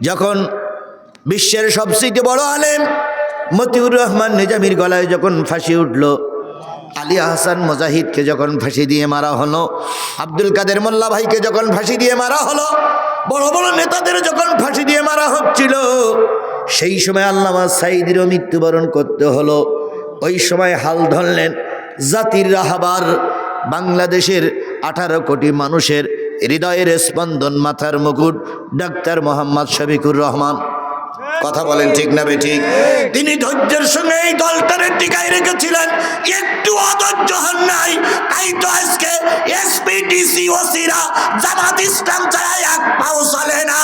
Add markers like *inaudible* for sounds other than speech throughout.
যখন বিশ্বের সবচেয়ে বড় আলেম মতিউর রহমান নিজামির গলায় যখন ফাঁসি উঠল, আলী হাসান মুজাহিদকে যখন ফাঁসি দিয়ে মারা হলো, আব্দুল কাদের মোল্লা ভাইকে যখন ফাঁসি দিয়ে মারা হলো, বড় বড় নেতাদের যখন ফাঁসি দিয়ে মারা হচ্ছিল, সেই সময় আল্লামা সাইদিরও মৃত্যুবরণ করতে হলো। ওই সময় হাল ধরলেন জাতির রাহাবার বাংলাদেশের আঠারো কোটি মানুষের হৃদয়ের স্পন্দন মাথার মুকুট ডাক্তার মোহাম্মদ শফিকুর রহমান। কথা বলেন ঠিক না ঠিক? তিনি ধৈর্যের সঙ্গে এই দলটারে টিকায় রেখেছিলেন। একটু অধৈর্য হন নাই। তাই তো আজকে এসপিডিসি ওসিরা জামাত ইসলাম ছাড়া এক পাও চলে না।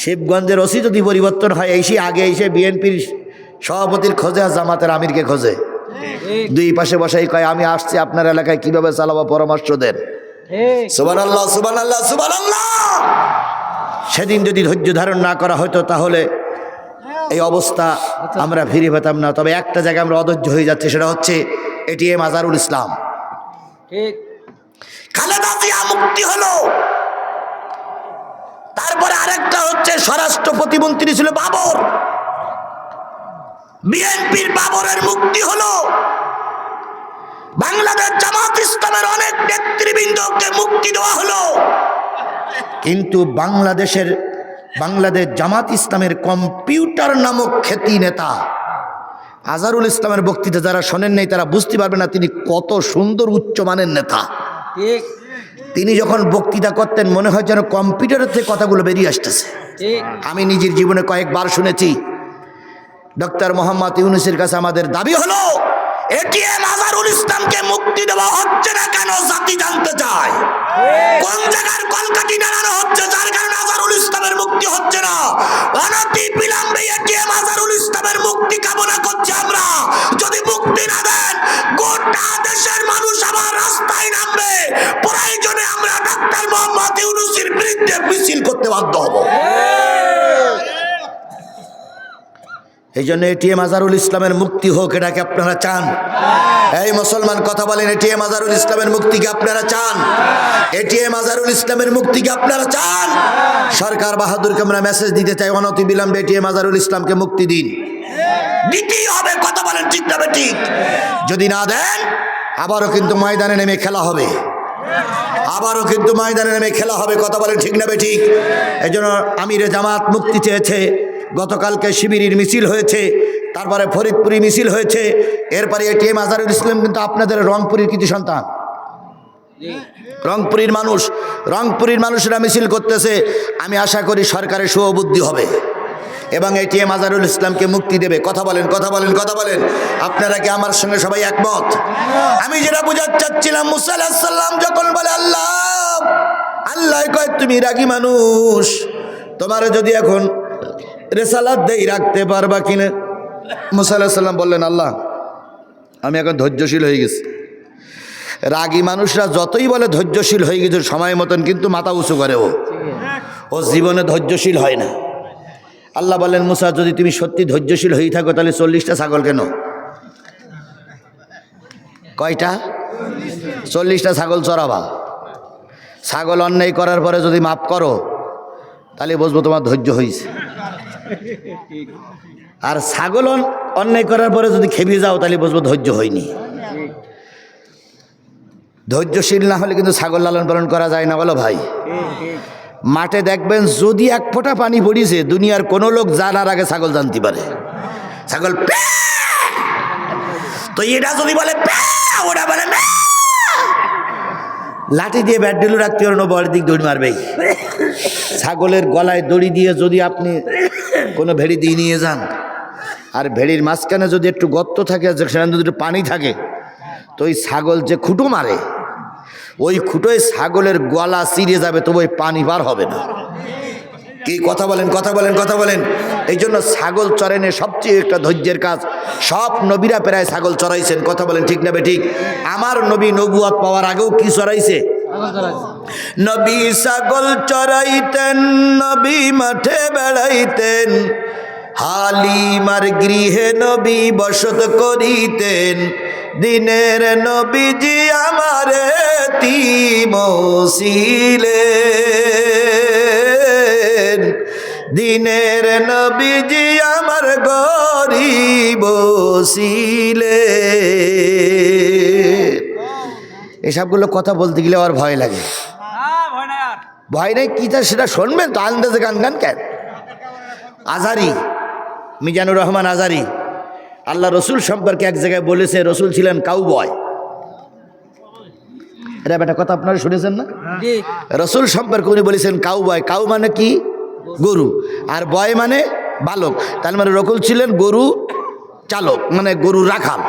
শিবগঞ্জের ওসি যদি পরিবর্তন হয় এসে আগে এসে বিএনপির সভাপতির খোঁজে আর জামাতের আমিরকে খোঁজে। দুই পাশে বসাই কয় আমি আসছি আপনার এলাকায় কীভাবে চালাবো পরামর্শ দেন? সুবান আল্লাহ সুবান আল্লাহ সুবান আল্লাহ সেদিন যদি ধৈর্য ধারণ না করা হতো তাহলে এই অবস্থা আমরা ফিরে পেতাম না। তবে একটা জায়গায় আমরা অধৈর্য হয়ে যাচ্ছে সেটা হচ্ছে এটি এটিএম আজারুল ইসলাম। ঠিক। খালেদা জিয়া মুক্তি হলো। তারপরে আরেকটা হচ্ছে স্বরাষ্ট্র প্রতিমন্ত্রী ছিল বাবর। বিএনপির বাবরের মুক্তি হলো। বাংলাদেশ জামাত ইসলামের অনেক নেতৃবৃন্দকে মুক্তি দেওয়া হলো। কিন্তু বাংলাদেশের বাংলাদেশ জামাত ইসলামের কম্পিউটার নামক খ্যাতি নেতা আজারুল ইসলামের বক্তৃতা যারা শোনেন নাই তারা বুঝতে পারবে না তিনি কত সুন্দর উচ্চমানের নেতা। ঠিক। তিনি যখন বক্তৃতা করতেন মনে হয় যেন কম্পিউটারের থেকে কথাগুলো বেরিয়ে আসতেছে। আমি নিজের জীবনে কয়েকবার শুনেছি ডক্টর মোহাম্মদ ইউনুসের কাছে আমাদের দাবি হলো, এটিএম আজারুল ইসলামকে মুক্তি দেওয়া হচ্ছে না কেন জাতি জানতে চায়? কোন জায়গার কলকাতি নাড়ানো হচ্ছে, যার কারণে আজারুল ইসলামের মুক্তি হচ্ছে না? অনতি বিলম্বে এটিএম আজারুল ইসলামের মুক্তি কামনা করছি আমরা। যদি মুক্তি না দেন, গোটা দেশের মানুষ আবার রাস্তায় নামবে। প্রয়োজনে আমরা ডাক্তার মোহাম্মদ ইউনুসের বিরুদ্ধে মিছিল করতে বাধ্য হব। এই জন্য এটিএম আজারুল ইসলামের মুক্তি হোক, এটাকে আপনারা চান। এই মুসলমান কথা বলেন এটিএম আজারুল ইসলামের মুক্তিকে আপনারা চান। এটিএম আজারুল ইসলামের মুক্তিকে আপনারা চান। সরকার বাহাদুরকে আমরা মেসেজ দিতে চাই, অনতি বিলম্বে এটিএম আজারুল ইসলামকে মুক্তি দিন। দিতেই হবে, কথা বলেন, ঠিক না ঠিক? যদি না দেন, আবারও কিন্তু ময়দানে নেমে খেলা হবে। আবারও কিন্তু ময়দানে নেমে খেলা হবে, কথা বলেন, ঠিক না ঠিক? এই জন্য আমিরে জামাত মুক্তি চেয়েছে। গতকালকে শিবিরের মিছিল হয়েছে, তারপরে ফরিদপুরি মিছিল হয়েছে, এরপরে এটিএম আজারুল ইসলাম কিন্তু আপনাদের রংপুরের কৃতি সন্তান। রংপুরীর মানুষ, রংপুরীর মানুষরা মিছিল করতেছে, আমি আশা করি সরকারের সুবুদ্ধি হবে। এবং এটিএম আজারুল ইসলামকে মুক্তি দেবে। কথা বলেন কথা বলেন কথা বলেন। আপনারা কি আমার সঙ্গে সবাই একমত? আমি যেটা বোঝাতে চাচ্ছিলাম, মুসা সাল্লাম যখন বলে, আল্লাহ আল্লাহ কয়, তুমি রাগী মানুষ। তোমার যদি এখন রেসালাত দেই রাখতে পারবা কিনা? মুসা সাল্লাম বললেন, আল্লাহ, আমি এখন ধৈর্যশীল হয়ে গেছি। রাগী মানুষরা যতই বলে ধৈর্যশীল হয়ে গেছে, সময় মতন কিন্তু মাথা উঁচু করে ও। ও জীবনে ধৈর্যশীল হয় না। আল্লাহ বলেন মুসা, যদি তুমি সত্যি ধৈর্যশীল হয়ে থাকো, তাহলে চল্লিশটা ছাগল কেন? কয়টা? চল্লিশটা ছাগল চড়াবা। ছাগল অন্যায় করার পরে যদি মাফ করো, তাহলে বুঝব তোমার ধৈর্য হয়েছে আর ছাগল অন্যায় করার পরে যদি খেপিয়ে যাও, তাহলে বুঝব ধৈর্য হয়নি। ধৈর্যশীল না হলে কিন্তু ছাগল লালন পালন করা যায় না, বলো ভাই। মাঠে দেখবেন যদি এক ফোঁটা পানি পড়িছে, দুনিয়ার কোনো লোক জানার আগে ছাগল জানতে পারে। ছাগল! তো এটা যদি বলে ওটা বলে লাঠি দিয়ে ব্যাট ডিলু রাখতে পারেন, ও বড় দিক দড়ি মারবেই। ছাগলের গলায় দড়ি দিয়ে যদি আপনি কোনো ভেড়ি দিয়ে নিয়ে যান। আর ভেড়ির মাঝখানে যদি একটু গর্ত থাকে, সেখানে যদি পানি থাকে, তো ওই ছাগল যে খুঁটো মারে, ওই খুঁটোয় ছাগলের গলা চিরে যাবে, তবু ওই পানি বার হবে না। কি কথা বলেন কথা বলেন কথা বলেন। এই জন্য ছাগল চড়াইনে সবচেয়ে একটা ধৈর্যের কাজ। সব নবীরা প্রায় ছাগল চড়াইছেন। কথা বলেন ঠিক না ঠিক? আমার নবী নবুয়াত পাওয়ার আগেও কি চড়াইছে? নবী ছাগল চড়াইতেন, নবী মাঠে বেড়াইতেন হালিমার গৃহে নবী বসত করিতেন। দিনের নবীজি আমারে তিমসিলে দিনের নবীজি আমার গরিব ছিলে এসবগুলো কথা বলতে গেলে আমার ভয় লাগে। হ্যাঁ ভয় নাই কী তা সেটা শুনবেন? তো আন্দাজে গান গান কেন? আজারি মিজানুর রহমান আজারি আল্লাহ রসুল সম্পর্কে এক জায়গায় বলেছে রসুল ছিলেন কাউবয় এটা একটা কথা আপনারা শুনেছেন না? জি। রসুল সম্পর্কে উনি বলেছেন কাউ বয় কাউ মানে কি? গরু। আর বয় মানে বালক। তার মানে রকুল ছিলেন গরু চালক মানে গরু রাখাল।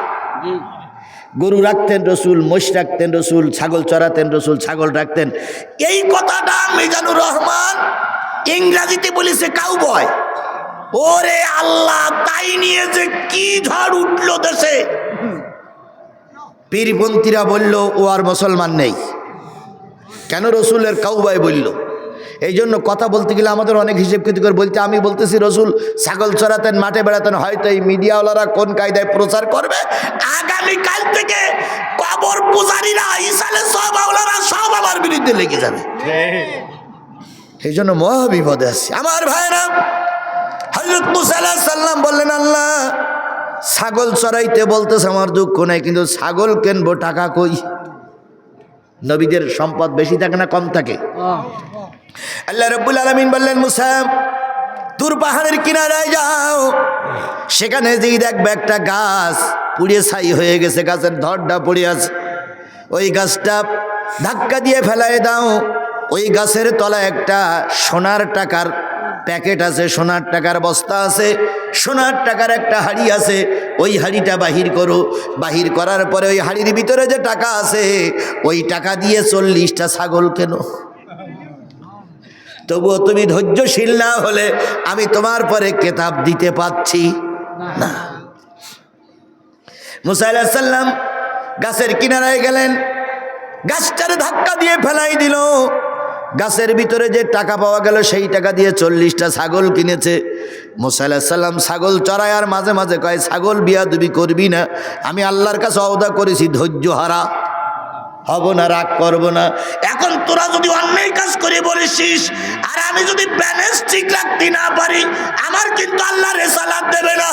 গরু রাখতেন রসুল মোষ রাখতেন রসুল, ছাগল চড়াতেন রসুল, ছাগল রাখতেন। এই কথাটা মিজানুর রহমান ইংরাজিতে বলেছে কাউ বয় ওরে আল্লাহ, তাই নিয়ে যে কি ঝড় উঠল দেশে? পীরপন্থীরা বলল, ও আর মুসলমান নেই। কেন রসুলের কাউবাই বলল? এই জন্য কথা বলতে গেলে আমাদের অনেক হিসেব কৃতি করে বলতে, আমি বলতেছি, রসুল, ছাগল চড়াতেন, মাঠে বেড়াতেন, হয়তো এই মিডিয়াওয়ালারা কোন কায়দায় প্রচার করবে? আগামীকাল থেকে কবর পূজারীরা ইসালে সব আওলারা সব আমার বিরুদ্ধে লেগে যাবে। এই জন্য মহা বিপদে আসছে আমার ভাইরা হজরত মুসাল্লাহ সাল্লাম বললেন, আল্লাহ, ছাগল চড়াইতে বলতেছে, আমার দুঃখ নেই, কিন্তু ছাগল কেনবো, টাকা কই? নবীদের সম্পদ বেশি থাকে না, কম থাকে। আল্লাহ রব্বুল আলমিন বললেন, মুসা, দূর পাহাড়ের কিনারায় যাও। সেখানে যেই দেখবে একটা গাছ পুড়িয়ে ছাই হয়ে গেছে, গাছের ধরটা পড়ে আছে। ওই গাছটা ধাক্কা দিয়ে ফেলায় দাও। ওই গাছের তলায় একটা সোনার টাকার প্যাকেট আছে, সোনার টাকার বস্তা আছে, সোনার টাকার একটা হাড়ি আছে। ওই হাড়িটা বাহির করো। বাহির করার পরে ওই হাড়ির ভিতরে যে টাকা আছে, ওই টাকা দিয়ে চল্লিশটা ছাগল কেনো? তবুও তুমি ধৈর্যশীল না হলে আমি তোমার পরে কেতাব দিতে পাচ্ছি না। মুসাইসাল্লাম গাছের কিনারায় গেলেন, গাছটারে ধাক্কা দিয়ে ফেলাই দিল। গাছের ভিতরে যে টাকা পাওয়া গেল, সেই টাকা দিয়ে চল্লিশটা ছাগল কিনেছে। মুসাইসাল্লাম ছাগল চড়ায় আর মাঝে মাঝে কয়, ছাগল বিয়া দুবি করবি না, আমি আল্লাহর কাছে অবদা করেছি ধৈর্য হারা। হব না, রাগ করব না। এখন তোরা যদি অন্যায় কাজ করে বলেছিস, আর আমি যদি ব্যালেন্স ঠিক রাখতে না পারি, আমার কিন্তু আল্লাহ রেসালাত দেবে না।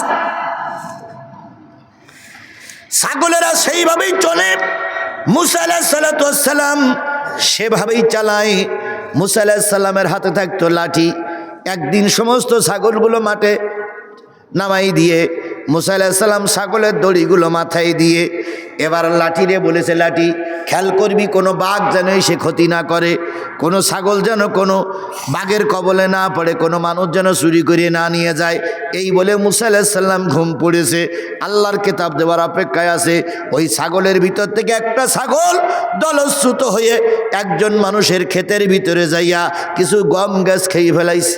ছাগলেরা সেইভাবেই চলে। মুসা সেভাবেই চালায়। মুসা হাতে থাকতো লাঠি। একদিন সমস্ত ছাগলগুলো মাঠে নামাই দিয়ে মুসা আলাহিসাল্লাম ছাগলের দড়িগুলো মাথায় দিয়ে এবার লাঠিরে বলেছে, লাঠি খেয়াল করবি, কোনো বাঘ যেন সে ক্ষতি না করে, কোনো ছাগল যেন কোনো বাঘের কবলে না পড়ে, কোনো মানুষ যেন চুরি করে না নিয়ে যায়। এই বলে মুসা আলাহিসাল্লাম ঘুম পড়েছে। আল্লাহর কেতাব দেওয়ার অপেক্ষায় আছে, ওই ছাগলের ভিতর থেকে একটা ছাগল দলশ্রুত হয়ে একজন মানুষের ক্ষেতের ভিতরে যাইয়া কিছু গম গ্যাস খেয়ে ফেলাইছে।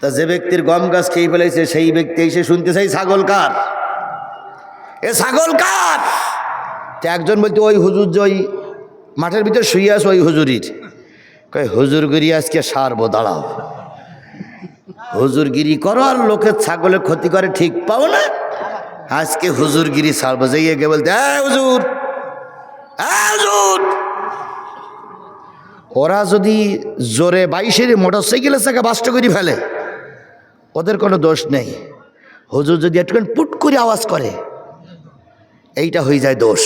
তা যে ব্যক্তির গম গাছ খেয়ে ফেলেছে সেই ব্যক্তি এসে শুনতে চাই, ছাগল কার? এ ছাগল কার? একজন বলতে, ওই হুজুর যে ওই মাঠের ভিতরে শুয়ে আছে, ওই হুজুরির। কয়, হুজুরগিরি আজকে সারবো, দাঁড়াও। হুজুরগিরি করো আর লোকের ছাগলের ক্ষতি করে ঠিক পাও না। আজকে হুজুরগিরি সারবো। যাইয়ে গে বলতে হ্যাঁ হুজুর হ্যাঁ ওরা যদি জোরে বাইশের মোটর সাইকেলের চাকা বাস্ট করে ফেলে, ওদের কোনো দোষ নেই। হুজুর যদি একটুখানি পুট করে আওয়াজ করে এইটা হয়ে যায় দোষ।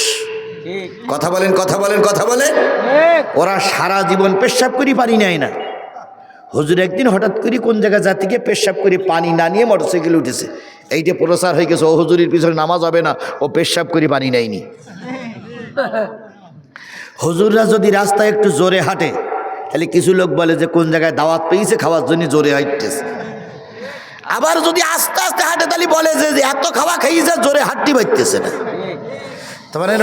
কথা বলেন কথা বলেন কথা বলেন। ওরা সারা জীবন পেশাব করি পানি নেয় না। হুজুর একদিন হঠাৎ করে কোন জায়গা জাতিকে পেশাব করে পানি না নিয়ে মোটরসাইকেলে উঠেছে। এইটা প্রসার হয়ে গেছে ও হুজুরির পিছনে নামাজ হবে না ও পেশাব করে পানি নেয়নি। হুজুররা যদি রাস্তায় একটু জোরে হাঁটে তাহলে কিছু লোক বলে যে কোন জায়গায় দাওয়াত পেয়েছে খাওয়ার জন্য জোরে হাঁটতেছে। আবার যদি আস্তে আস্তে হাঁটে তাহলে বলে যে যে এত খাওয়া খাইয়েছে জোরে হাঁটতে পারতেছে না। তার মানে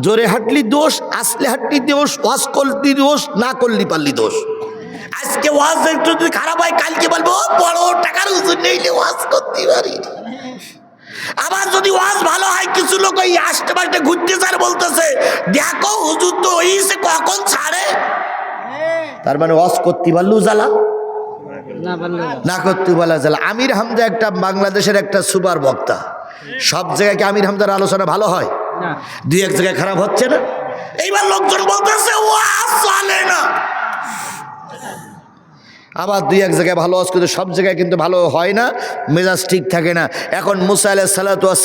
জোরে হাঁটলি দোষ আসলে হাঁটলি দোষ ওয়াজ করলি দোষ না করলি পারলি দোষ। আজকে ওয়াজ একটু যদি খারাপ হয় কালকে বলব "ও, বড় টাকার উজুর নেইলে ওয়াজ করতে পারি। আবার যদি ওয়াজ ভালো হয় কিছু লোক ওই আষ্টে পাশে ঘুরতে স্যার বলতেছে দেখো হুজুর তো হইছে কখন ছাড়ে? তার মানে ওয়াজ করতে পারলু জ্বালা? না করতে বলা জ্বালা। আমির হামজা একটা বাংলাদেশের একটা সুপার বক্তা। সব জায়গায় কি আমির হামদার আলোচনা ভালো হয়? দুই এক জায়গায় খারাপ হচ্ছে না। এইবার লোকজন বলতেছে ও চলে না। আবার দুই এক জায়গায় ভালো আজ কিন্তু সব জায়গায় কিন্তু ভালো হয় না, মেজাজ ঠিক থাকে না। এখন মুসা আলাহ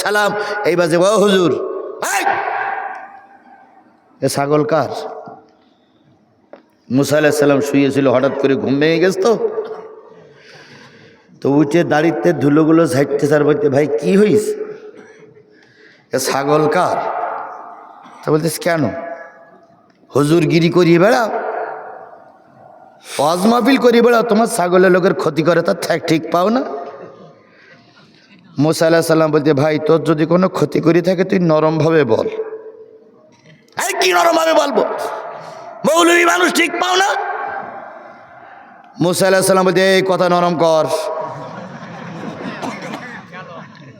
সালাম এই বাজে ও হুজুর! এ ছাগল কার? মুসা আলাহ সাল্লাম শুয়েছিল, হঠাৎ করে ঘুম ভেঙে গেছ তো। তো উঠে দাড়িতে ধুলোগুলো ঝাড়তে চার বলতে ভাই, কি হইস এ ছাগল কার? তা বলতেস কেন? হুজুরগিরি করিয়ে বেড়াও। অজমাপিল করিয়ে বেড়াও, তোমার ছাগলের লোকের ক্ষতি করে তার ঠেক ঠিক পাও না। মোসা আল্লাহ সাল্লাম বলতে, ভাই, তোর যদি কোনো ক্ষতি করি থাকে, তুই নরমভাবে বল। এই কি নরমভাবে বলব? মৌলবী মানুষ ঠিক পাও না? মুসা আল্লাহ সাল্লাম বলতে, এই কথা নরম কর।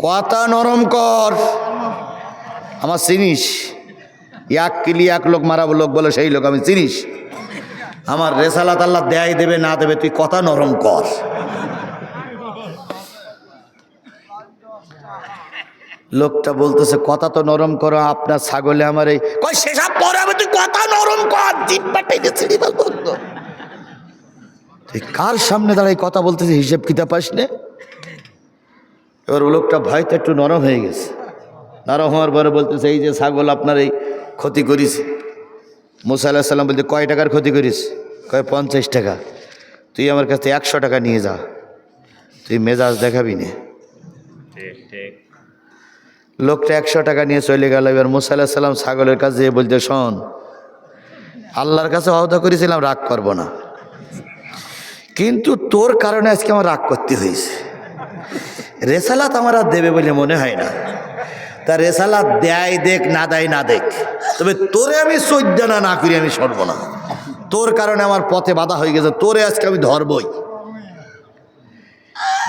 কথা নরম কর। আমার চিনিস? এক কিলি, এক লোক মারাবো, লোক বলে সেই লোক, আমি চিনিস? আমার রেসালাত আল্লাহ দেয় দেবে, না দেবে, তুই কথা নরম কর। লোকটা বলতেছে, কথা তো নরম করো, আপনার ছাগলে আমার এই সেসব পরে তুই কথা নরম কর তুই কার সামনে দাঁড়াই কথা বলতেছে হিসেব কিতাব আসলে এবার লোকটা ভয়তে একটু নরম হয়ে গেছে। নরম হওয়ার পরে বলতেছে এই যে ছাগল আপনার এই ক্ষতি করিস মুসা আল্লাহ সাল্লাম বলতে কয় টাকার ক্ষতি করিস? কয় পঞ্চাশ টাকা। তুই আমার কাছ থেকে একশো টাকা নিয়ে যা। তুই মেজাজ দেখাবি না। লোকটা একশো টাকা নিয়ে চলে গেল। এবার মুসা আল্লাহ সাল্লাম ছাগলের কাছে যেয়ে বলতে শোন আল্লাহর কাছে অহদা করেছিলাম রাগ করব না। কিন্তু তোর কারণে আজকে আমার রাগ করতে হয়েছে। রেসালাত আমার আর দেবে বলে মনে হয় না। তা রেসালাত দেয়, দেখ, না দেয়, না দেখ। তবে তোরে আমি সৈদ্য না না করি, আমি সরব না তোর কারণে আমার পথে বাধা হয়ে গেছে, তোরে আজকে আমি ধরবই।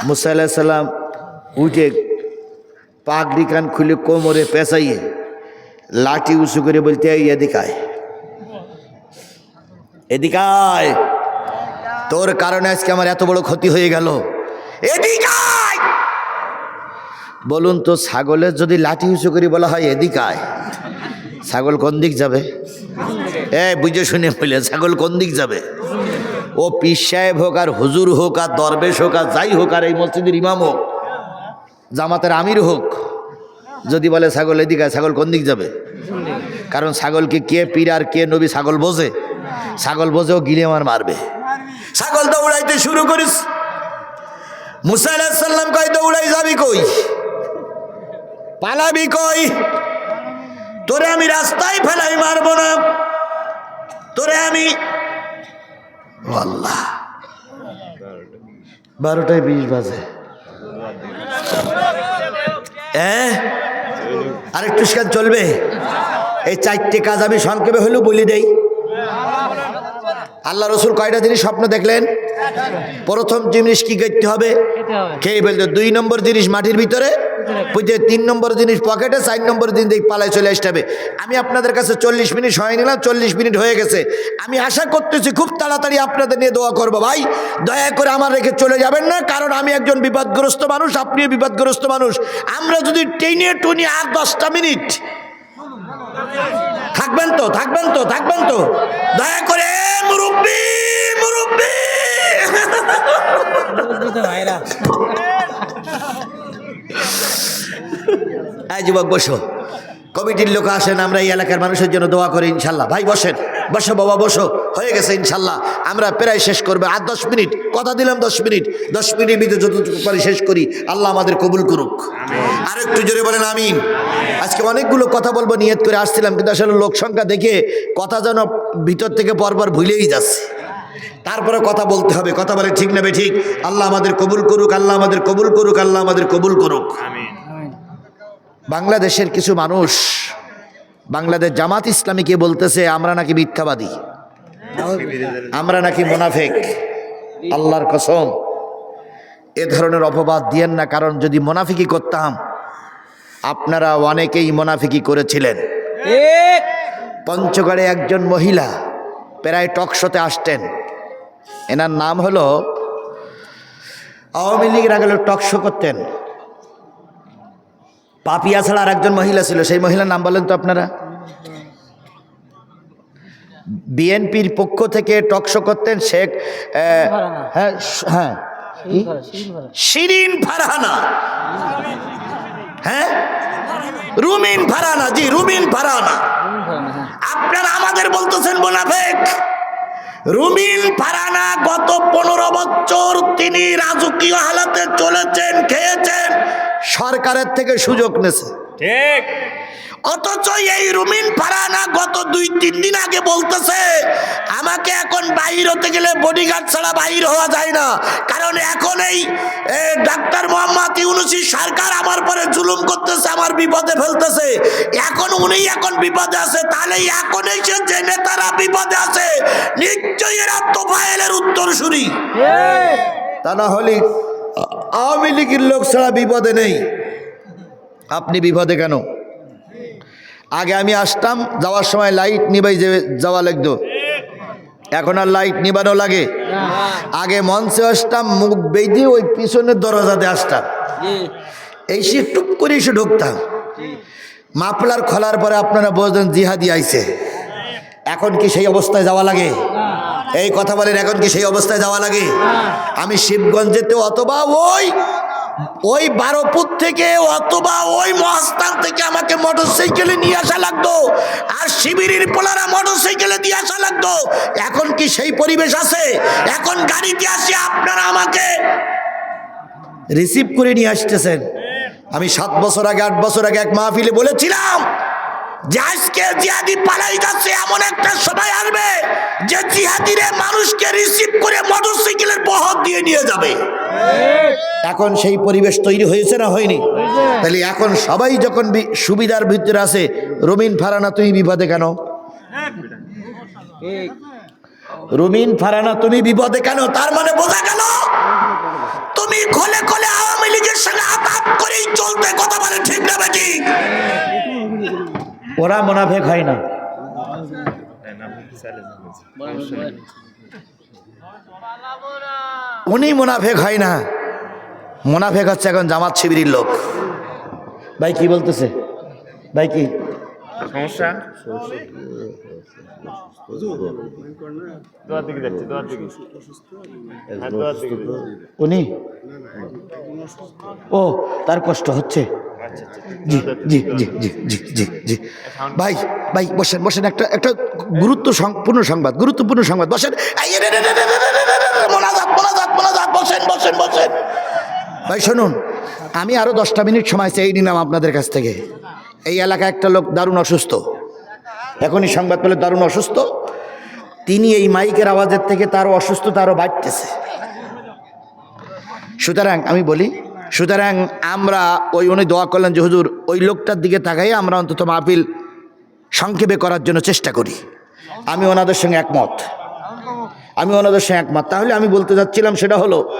মুসা আলাহ সাল্লাম উঠে পাগড়ি কান খুলে কোমরে পেঁচাইয়ে লাঠি উঁচু করে বলতে এদিকায় এদিকায় তোর কারণে আজকে আমার এত বড় ক্ষতি হয়ে গেল। এদিকায় বলুন তো ছাগলের যদি লাঠি উঁচু করে বলা হয় এদিকায় ছাগল কোন দিক যাবে? এ বুঝে শুনে বললে ছাগল কোন দিক যাবে? ও পীর সাহেব হোক আর হুজুর হোক আর দরবেশ হোক আর যাই হোক আর এই মসজিদের ইমাম হোক জামাতের আমির হোক যদি বলে ছাগল এদিকে আয়, ছাগল কোন দিক যাবে? কারণ ছাগলকে কে পীর আর কে নবী ছাগল বোঝে। ছাগল বোঝেও গিলে আমার মারবে। ছাগল দৌড়াইতে শুরু করিস। মুসা আলাহিস সাল্লাম কই দৌড়াই যাবি কই? পালাবি কই? তোরে আমি রাস্তায় ফেলাই মারবো না। তোরে আমি আল্লাহ বারোটায় বিশ বাজে। হ্যাঁ আরেকটু সেখান চলবে? এই চারটে কাজ আমি সংক্ষেপে হলেও বলি দেই। আল্লাহ রসুল কয়টা জিনিস স্বপ্ন দেখলেন? প্রথম জিনিস কি করতে হবে? হবে। খেয়ে ফেলতে দুই নম্বর জিনিস মাটির ভিতরে বুঝতে তিন নম্বর জিনিস পকেটে চার নম্বর জিনিস পালায় চলে আসতে হবে। আমি আপনাদের কাছে চল্লিশ মিনিট সময় নিলাম চল্লিশ মিনিট হয়ে গেছে। আমি আশা করতেছি খুব তাড়াতাড়ি আপনাদের নিয়ে দোয়া করব ভাই। দয়া করে আমার রেখে চলে যাবেন না কারণ আমি একজন বিপদগ্রস্ত মানুষ আপনিও বিপদগ্রস্ত মানুষ। আমরা যদি টেনে টুনি আর দশটা মিনিট থাকবেন তো থাকবেন তো থাকবেন তো। দয়া করে মুরব্বী মুরব্বী। ভাইরা। *laughs* এই যুবক বসো। কমিটির লোক আসেন আমরা এই এলাকার মানুষের জন্য দোয়া করি ইনশাল্লাহ। ভাই বসেন। বসো বাবা বসো। হয়ে গেছে ইনশাল্লাহ। আমরা প্রায় শেষ করবে। আর দশ মিনিট কথা দিলাম দশ মিনিট। দশ মিনিটের ভিতরে যতটুকু পারি শেষ করি। আল্লাহ আমাদের কবুল করুক। আর একটু জোরে বলেন আমিন। আজকে অনেকগুলো কথা বলব নিয়ত করে আসছিলাম কিন্তু আসলে লোক সংখ্যা দেখে কথা যেন ভিতর থেকে পরপর ভুলেই যাচ্ছে। তারপরে কথা বলতে হবে। কথা বলে ঠিক নেবে ঠিক? আল্লাহ আমাদের কবুল করুক আল্লাহ আমাদের কবুল করুক আল্লাহ আমাদের কবুল করুক। বাংলাদেশের কিছু মানুষ বাংলাদেশ জামাত ইসলামীকে বলতেছে আমরা নাকি মিথ্যাবাদী। আমরা নাকি মোনাফেক। আল্লাহর কসম। এ ধরনের অপবাদ দিয়েন না কারণ যদি মোনাফিকি করতাম আপনারা অনেকেই মোনাফিকি করেছিলেন। পঞ্চগড়ে একজন মহিলা প্রায় টকশোতে আসতেন। এনার নাম হলো আওয়ামী লীগের আগে টকশো করতেন। পাপিয়া ছাড়া আর একজন মহিলা ছিল, সেই মহিলার নাম বলেন তো আপনারা? বিএনপির পক্ষ থেকে টকশো করতেন শেখ হ্যাঁ হ্যাঁ শিরিন ফারহানা। হ্যাঁ? রুমিন ফারহানা, জি, রুমিন ফারহানা। আপনারা আমাদের বলতেছেন মোনাফেক। রুমিন ফারানা গত পনেরো বছর তিনি রাজকীয় হালাতে চলেছেন, খেয়েছেন। সরকারের থেকে সুযোগ নেছে ঠিক। অথচ এই রুমিন ফারানা গত দুই, তিন দিন আগে বলতেছে, আমাকে এখন বাইর হতে গেলে বডিগার্ড ছাড়া বাইর হওয়া যায় না। কারণ এখন এই ডাক্তার মোহাম্মদ ইউনুসি সরকার আমার পরে জুলুম করতেছে, আমার বিপদে ফেলতেছে। এখন উনি এখন বিপদে আছে, তাহলে এখন এসে যে নেতারা বিপদে আছে, নিশ্চয়ই এরা তোফায়েলের উত্তর শুনি তা না হলে আওয়ামী লীগের লোক ছাড়া বিপদে নেই। আপনি বিপদে কেন? আগে আমি আসতাম, যাওয়ার সময় লাইট নিবাই যে যাওয়া লাগতো। এখন আর লাইট নিবানো লাগে। আগে মঞ্চে আসতাম, মুখ বেঁধে ওই পিছনের দরজাতে আসতাম। এই সে টুক করে এসে ঢুকতাম। মাফলার খোলার পরে আপনারা বলছেন জিহাদি আইছে। এখন কি সেই অবস্থায় যাওয়া লাগে? এই কথা বলেন, এখন কি সেই অবস্থায় যাওয়া লাগে? আমি শিবগঞ্জেতে অথবা ওই ওই বারোপুর থেকে অথবা ওই মহাস্থান থেকে আমাকে মোটর সাইকেলে নিয়ে আসা লাগতো। আর শিবিরের পোলারা মোটর সাইকেলে দিয়ে আসা লাগতো। এখন কি সেই পরিবেশ আছে? এখন গাড়িতে আসে আপনারা আমাকে রিসিভ করে নিয়ে আসতেছেন। আমি সাত বছর আগে, আট বছর আগে এক মাহফিলে বলেছিলাম জিহাদি পালাই যাচ্ছে, এমন একটা সময় আসবে যে জিহাদিরে মানুষকে রিসিভ করে মোটর সাইকেলের বহর দিয়ে নিয়ে যাবে। এখন সেই পরিবেশ তৈরি হয়েছে না হয়নি? তাহলে এখন সবাই যখন সুবিধার ভিতরে আছে, রমিন ফারানা, তুমি বিপদে কেন? রুমিন ফারানা, তুমি বিপদে কেন? তার মানে বোঝা গেল, তুমি খোলে খোলে আওয়ামী লীগের সঙ্গে করেই চলতে কথা বলে ঠিক না বেটি ওরা মোনাফেক হয় না। উনি মোনাফেক হয় না। মোনাফেক হচ্ছে এখন জামাত শিবিরের লোক। ভাই কি বলতেছে? ভাই কি? সমস্যা। উনি? ও তার কষ্ট হচ্ছে। জি জি জি জি জি জি জি। ভাই ভাই বসেন বসেন একটা একটা গুরুত্ব সম্পূর্ণ সংবাদ গুরুত্বপূর্ণ সংবাদ বসেন। মোনাজাত বসেন বসেন ভাই শুনুন আমি আরও দশটা মিনিট সময় চাই নিলাম আপনাদের কাছ থেকে। এই এলাকায় একটা লোক দারুণ অসুস্থ। এখনই সংবাদ পেলে দারুণ অসুস্থ। তিনি এই মাইকের আওয়াজের থেকে তারও অসুস্থতা আরও বাড়তেছে। সুতরাং আমি বলি সুতরাং আমরা ওই উনি দোয়া করলেন যে, হুজুর, ওই লোকটার দিকে তাকাই আমরা অন্তত মাহফিল সংক্ষেপে করার জন্য চেষ্টা করি। আমি ওনাদের সঙ্গে একমত। আমি ওনাদের সঙ্গে একমত। তাহলে আমি বলতে যাচ্ছিলাম সেটা হলো,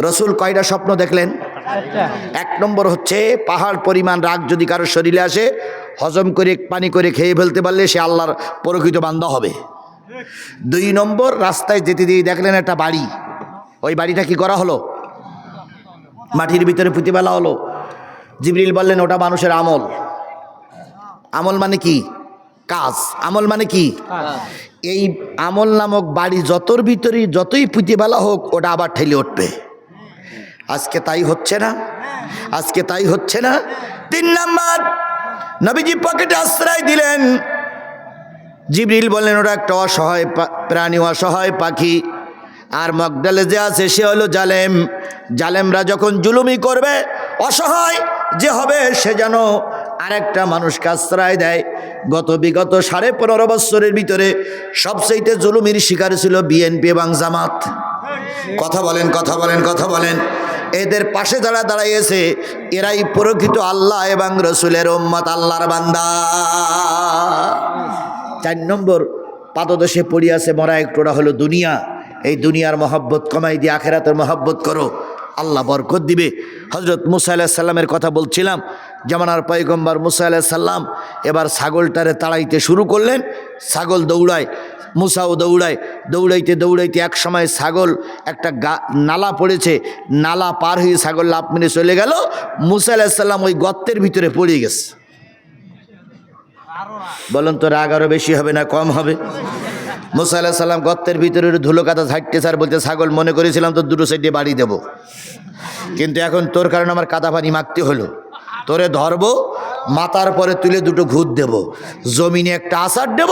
রসুল কয়টা স্বপ্ন দেখলেন? এক নম্বর হচ্ছে, পাহাড় পরিমাণ রাগ যদি কারোর শরীরে আসে, হজম করে, পানি করে খেয়ে ফেলতে পারলে সে আল্লাহর প্রকৃত বান্ধা হবে। দুই নম্বর, রাস্তায় যেতে দিয়ে দেখলেন একটা বাড়ি। ওই বাড়িটা কি করা হলো? মাটির ভিতরে পুঁতিবেলা হলো। জিবরিল বললেন ওটা মানুষের আমল। আমল মানে কি? কাজ। আমল মানে কি? এই আমল নামক বাড়ি যতর ভিতরে যতই পুঁতিবেলা হোক ওটা আবার ঠেলে উঠবে। আজকে তাই হচ্ছে না? আজকে তাই হচ্ছে না? তিন নাম্বার নবীজি পকেটে আশ্রয় দিলেন। জিবরিল বললেন ওরা একটা অসহায় পা- প্রাণী অসহায় পাখি। আর মগডালে যে আছে সে হলো জালেম। জালেমরা যখন জুলুমি করবে, অসহায় যে হবে সে যেন আরেকটা মানুষকে আশ্রয় দেয়। গত বিগত সাড়ে পনেরো বৎসরের ভিতরে সবচেয়ে জুলুমির শিকার ছিল বিএনপি এবং জামাত। কথা বলেন কথা বলেন কথা বলেন। এদের পাশে যারা দাঁড়াইয়েছে, এরাই প্রকৃত আল্লাহ এবং রসুলের উম্মত, আল্লাহর বান্দা। চার নম্বর পাদদশে পড়িয়াছে মরা একটোরা হলো দুনিয়া। এই দুনিয়ার মহব্বত কমাই দিয়ে আখেরাতের মহব্বত করো। আল্লাহ বরকত দিবে। হজরত মুসা আলাহ সাল্লামের কথা বলছিলাম, জামানার পয়গম্বর মুসা আলাহ সাল্লাম এবার ছাগলটারে তাড়াইতে শুরু করলেন, ছাগল দৌড়ায়, মুসাও দৌড়ায়, দৌড়াইতে দৌড়াইতে এক সময় ছাগল একটা গা, নালা পড়েছে, নালা পার হয়ে ছাগল লাভ মেনে চলে গেল, মুসা আলাহিসাল্লাম ওই গর্তের ভিতরে পড়ে গেছে। বলুন তো রাগ আরও বেশি হবে না কম হবে? মুসা আলাহ সাল্লাম গর্তের ভিতরে ধুলো কাদা ঝাঁটতে স্যার বলতে ছাগল মনে করেছিলাম তো দুটো সাইডে বাড়ি দেব। কিন্তু এখন তোর কারণে আমার কাদা পানি মাখতে হলো। তোরে ধরবো, মাথার পরে তুলে দুটো ঘুর দেব। জমিনে একটা আসার দেব,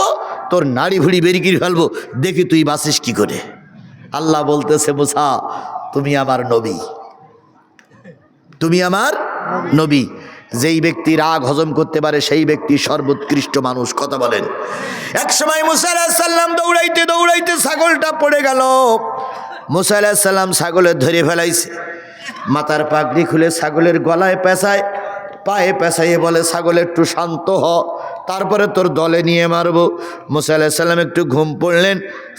তোর নাড়ি ভুড়ি বেরিয়ে ফেলব। দেখি তুই বাসিস কি করে? আল্লাহ বলতেছে, মুসা, তুমি আমার নবী। তুমি আমার নবী। যেই ব্যক্তি রাগ হজম করতে পারে, সেই ব্যক্তি সর্বোৎকৃষ্ট মানুষ, কথা বলেন। এক সময় মুসা সাল্লাম দৌড়াইতে দৌড়াইতে ছাগলটা পড়ে গেল। মুসা সাল্লাম ছাগলের ধরে ফেলাইছে। মাথার পাগড়ি খুলে ছাগলের গলায় পেঁচায়, পায়ে পেঁচাইয়ে বলে, ছাগল, একটু শান্ত হ, তারপরে তোর দলে নিয়ে মারবো। মুসা সাল্লাম একটু ঘুম পড়লেন,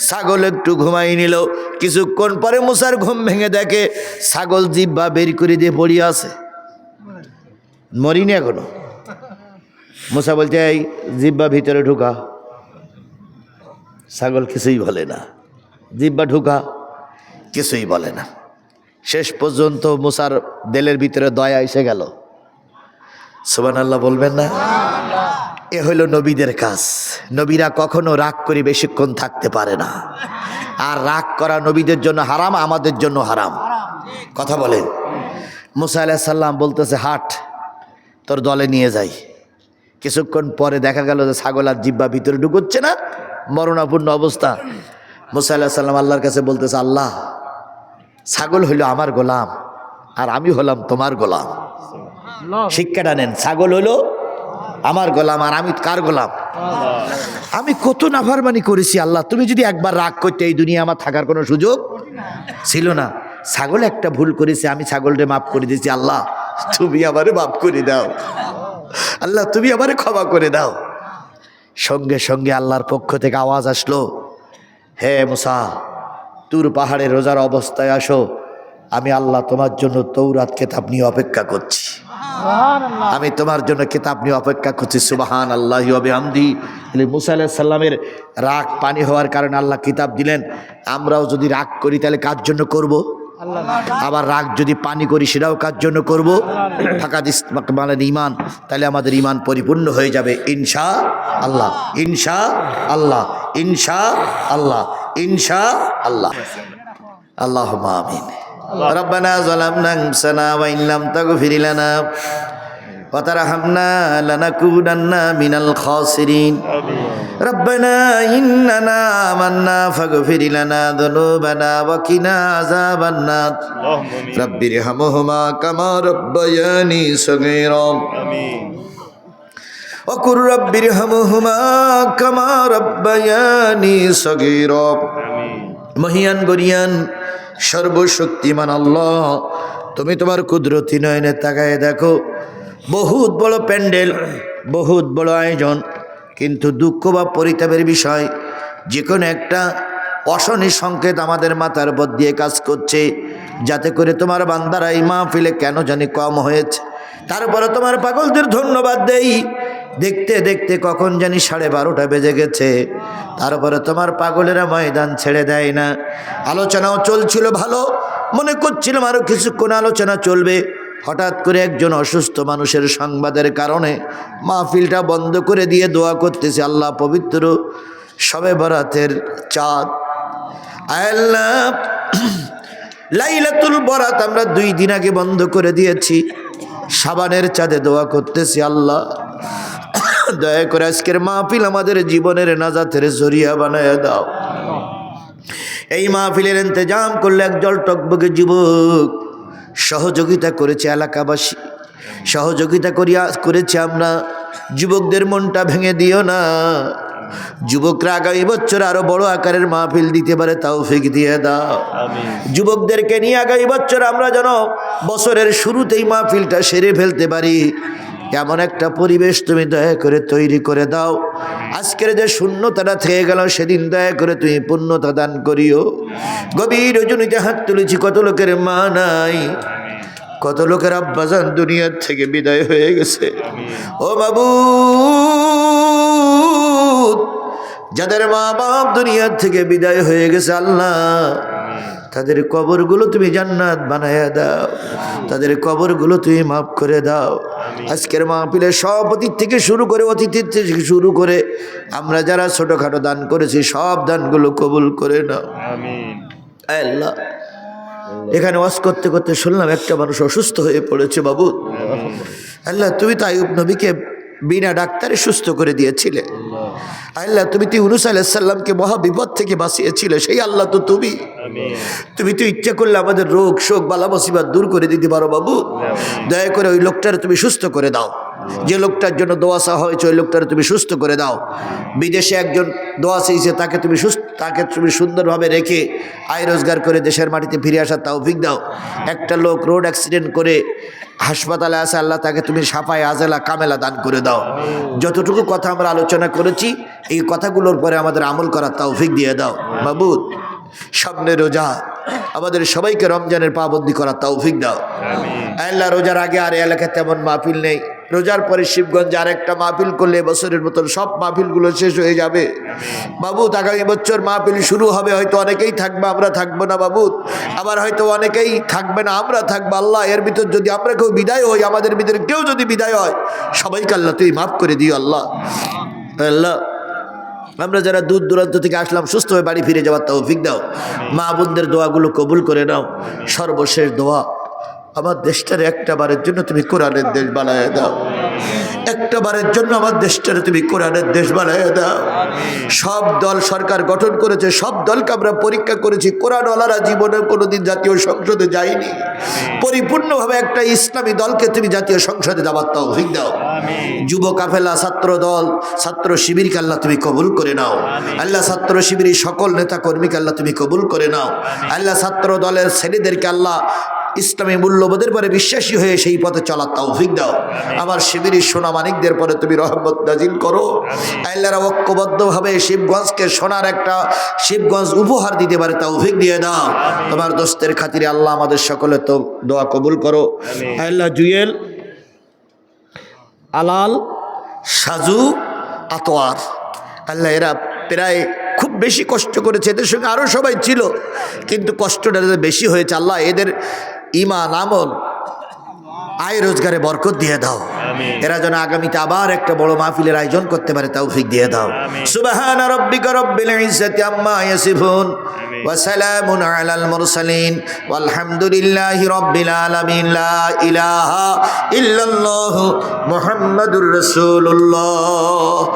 ছাগল একটু ঘুমাই নিল। কিছুক্ষণ পরে মুসার ঘুম ভেঙে দেখে ছাগল জিব্বা বের করে দিয়ে পড়িয়ে আছে। মরিনি এখনও? মশা বলছে, এই জিব্বা ভিতরে ঢুকা। ছাগল কিছুই বলে না। জিব্বা ঢুকা, কিছুই বলে না। শেষ পর্যন্ত মুসার দেলের ভিতরে দয়া এসে গেল। সুবান আল্লাহ বলবেন না? এ হইল নবীদের কাজ। নবীরা কখনো রাগ করে বেশিক্ষণ থাকতে পারে না। আর রাগ করা নবীদের জন্য হারাম, আমাদের জন্য হারাম। কথা বলেন। মুসা আলাহ সাল্লাম বলতেছে, হাট তোর দলে নিয়ে যাই। কিছুক্ষণ পরে দেখা গেল যে ছাগল আর জিব্বা ভিতরে ঢুকোচ্ছে না। মরণাপূর্ণ অবস্থা। মুসাইল্লাহ সাল্লাম আল্লাহর কাছে বলতেছে, আল্লাহ, ছাগল হইল আমার গোলাম আর আমি হলাম তোমার গোলাম। শিক্ষাটা নেন, ছাগল হইল আমার গোলাম আর আমি কার গোলাম? আমি কত নাফারমানি করেছি আল্লাহ, তুমি যদি একবার রাগ করতে এই দুনিয়া আমার থাকার কোনো সুযোগ ছিল না। ছাগল একটা ভুল করেছে, আমি ছাগলটা মাফ করে দিয়েছি, আল্লাহ। তুমি আমারে মাফ করে দাও। আল্লাহ তুমি আমারে ক্ষমা করে দাও। সঙ্গে সঙ্গে আল্লাহর পক্ষ থেকে আওয়াজ আসলো হে মুসা তুর পাহাড়ে রোজার অবস্থায় আসো। আমি আল্লাহ তোমার জন্য তৌরাত কেতাব নিয়ে অপেক্ষা করছি। আমি তোমার জন্য কিতাব নিয়ে অপেক্ষা করছি সুবাহান আল্লাহ আমদি মুসা আলাহ সাল্লামের রাগ পানি হওয়ার কারণে আল্লাহ কিতাব দিলেন। আমরাও যদি রাগ করি তাহলে কার জন্য করব? আবার রাগ যদি পানি করি সেটাও কার জন্য করব ফাঁকা দিস মানে ইমান তাহলে আমাদের ইমান পরিপূর্ণ হয়ে যাবে ইনশা আল্লাহ ইনশা আল্লাহ ইনশা আল্লাহ ইনশা আল্লাহ আল্লাহ আমিন ربنا ظلمنا انفسنا وان لم تغفر لنا وترحمنا لنكونن من الخاسرين ربنا اننا آمنا فاغفر لنا ذنوبنا وقنا عذاب النار اللهم امين رب ارحمهما كما ربياني صغيرا امين وقل رب ارحمهما كما ربياني صغيرا امين মহিয়ান গরিয়ান সর্বশক্তিমান আল্লাহ তুমি তোমার কুদরতি নয়নে তাকায় দেখো বহুত বড় প্যান্ডেল বহুত বড় আয়োজন কিন্তু দুঃখ বা পরিতাপের বিষয় যে কোনো একটা অশনি সংকেত আমাদের মাথার উপর দিয়ে কাজ করছে, যাতে করে তোমার বান্দারা এই মাহফিলে কেন জানি কম হয়েছে। তারপরে তোমার পাগলদের ধন্যবাদ দেই। দেখতে দেখতে কখন জানি সাড়ে বারোটা বেজে গেছে। তারপরে তোমার পাগলেরা ময়দান ছেড়ে দেয় না। আলোচনাও চলছিল ভালো, মনে করছিলাম আরও কিছুক্ষণ আলোচনা চলবে। হঠাৎ করে একজন অসুস্থ মানুষের সংবাদের কারণে মাহফিলটা বন্ধ করে দিয়ে দোয়া করতেছে আল্লাহ পবিত্র সবে বরাতের চাঁদ। লাইলাতুল বরাত আমরা দুই দিন আগে বন্ধ করে দিয়েছি। সাবানের চাঁদে দোয়া করতেছি আল্লাহ। দয়া করে আজকের মাহফিল আমাদের জীবনের নাজাতের জরিয়া বানায় দাও। এই মাহফিলের ইন্তজাম করলে একজল টকবকে যুবক সহযোগিতা করেছে এলাকাবাসী। সহযোগিতা করিয়া করেছে আমরা। যুবকদের মনটা ভেঙে দিও না। যুবকরা আগামী বছর আরও বড় আকারের মাহফিল দিতে পারে তাও ফেক দিয়ে দাও। যুবকদেরকে নিয়ে আগামী বছর আমরা যেন বছরের শুরুতেই মাহফিলটা সেরে ফেলতে পারি। এমন একটা পরিবেশ তুমি দয়া করে তৈরি করে দাও। আজকের যে শূন্যতাটা থেকে গেল, সেদিন দয়া করে তুমি পূর্ণতা দান করিও। গভীর রজনীতে হাত তুলেছি, কত লোকের মা নাই, কত লোকের আব্বাজান দুনিয়ার থেকে বিদায় হয়ে গেছে। ও বাবু যাদের মা বাপ দুনিয়ার থেকে বিদায় হয়ে গেছে, আল্লাহ তাদের কবরগুলো তুমি জান্নাত বানায়া দাও। তাদের কবরগুলো তুমি মাফ করে দাও। আজকের মাহফিলের সভাপতি থেকে শুরু করে অতিথির থেকে শুরু করে আমরা যারা ছোটোখাটো দান করেছি সব দানগুলো কবুল করে নাও। আল্লাহ। এখানে ওয়াজ করতে করতে শুনলাম একটা মানুষ অসুস্থ হয়ে পড়েছে বাবু। আল্লাহ তুমি তো আয়ুব নবীকে বিনা ডাক্তারে সুস্থ করে দিয়েছিলে। আল্লাহ তুমি তো ইউনুস আলাইসাল্লামকে মহা বিপদ থেকে বাঁচিয়েছিলে সেই আল্লাহ তো তুমি। তুমি তো ইচ্ছা করলে আমাদের রোগ শোক বালা মুসিবত দূর করে দিতে পারো বাবু। দয়া করে ওই লোকটার তুমি সুস্থ করে দাও। যে লোকটার জন্য দোয়াশা হয়েছে ওই লোকটার তুমি সুস্থ করে দাও। বিদেশে একজন দোয়া চেয়েছে তাকে তুমি সুস্থ তাকে তুমি সুন্দরভাবে রেখে আয় রোজগার করে দেশের মাটিতে ফিরে আসার তৌফিক দাও। একটা লোক রোড অ্যাক্সিডেন্ট করে হাসপাতালে আসে আল্লাহ তাকে তুমি সাফায় আজেলা কামেলা দান করে দাও। যতটুকু কথা আমরা আলোচনা করেছি এই কথাগুলোর পরে আমাদের আমল করার তৌফিক দিয়ে দাও। বাবুদ সামনে রোজা আমাদের সবাইকে রমজানের পাবন্দি করার তৌফিক দাও। আল্লাহ রোজার আগে আর এই এলাকায় তেমন মাহফিল নেই। রোজার পরে শিবগঞ্জ আর একটা মাহফিল করলে বছরের মতন সব মাহফিলগুলো শেষ হয়ে যাবে। বাবু, আগামী বছর মাহফিল শুরু হবে, হয়তো অনেকেই থাকবে, আমরা থাকব না বাবু। আবার হয়তো অনেকেই থাকবে না, আমরা থাকব, আল্লাহ, এর ভিতর যদি আমরা কেউ বিদায় হই, আমাদের ভিতরে কেউ যদি বিদায় হয়, সবাইকে আল্লাহ তুই মাফ করে দিও, আল্লাহ। আল্লাহ, আমরা যারা দূর দূরান্ত থেকে আসলাম, সুস্থ হয়ে বাড়ি ফিরে যাওয়ার তৌফিক দাও। মা বোনদের দোয়াগুলো কবুল করে নাও। সর্বশেষ দোয়া। আমার দেশটার একটা বারের জন্য তুমি কোরআনের দেশ বানায় দাও। একটা বারের জন্য আমার দেশটারে তুমি কোরআনের দেশ বানায় দাও। সব দল সরকার গঠন করেছে সব দলকে আমরা পরীক্ষা করেছি। কোরআনওয়ালারা জীবনে কোনোদিন জাতীয় সংসদে যায়নি। পরিপূর্ণভাবে একটা ইসলামী দলকে তুমি জাতীয় সংসদে যাবার তৌফিক দাও। যুব কাফেলা ছাত্র দল ছাত্র শিবিরকে আল্লাহ তুমি কবুল করে নাও। আল্লাহ ছাত্র শিবিরের সকল নেতা কর্মীকে আল্লাহ তুমি কবুল করে নাও। আল্লাহ ছাত্র দলের ছেলেদেরকে আল্লাহ ইসলামী মূল্যবোধের পরে বিশ্বাসী হয়ে সেই পথে চলার তৌফিক দাও। আমার শিবিরের সোনা মানিকদের পরে তুমি রহমত নাজিল করো। আল্লাহরা ঐক্যবদ্ধভাবে শিবগঞ্জকে সোনার একটা শিবগঞ্জ উপহার দিতে পারে তৌফিক দিয়ে দাও। তোমার দোস্তের খাতিরে আল্লাহ আমাদের সকলে তো দোয়া কবুল করো। আল্লাহ জুয়েল আলাল সাজু আতোয়ার। আল্লাহ এরা প্রায় খুব বেশি কষ্ট করেছে এদের সঙ্গে আরও সবাই ছিল। কিন্তু কষ্টটা বেশি হয়েছে আল্লাহ এদের ইমান আমল আয় রোজগারে বরকত দিয়ে দাও। এরা যেন আগামীতে আবার একটা বড় মাহফিলের আয়োজন করতে পারে তৌফিক দিয়ে দাও। সুবহান রাব্বিকা রব্বিল ইজ্জাতি আম্মা ইয়াসিফুন ওয়া সালামুন আলাল মুরসালিন। ওয়ালহামদুলিল্লাহি রব্বিল আলামিন। লা ইলাহা ইল্লাল্লাহু মুহাম্মাদুর রাসূলুল্লাহ।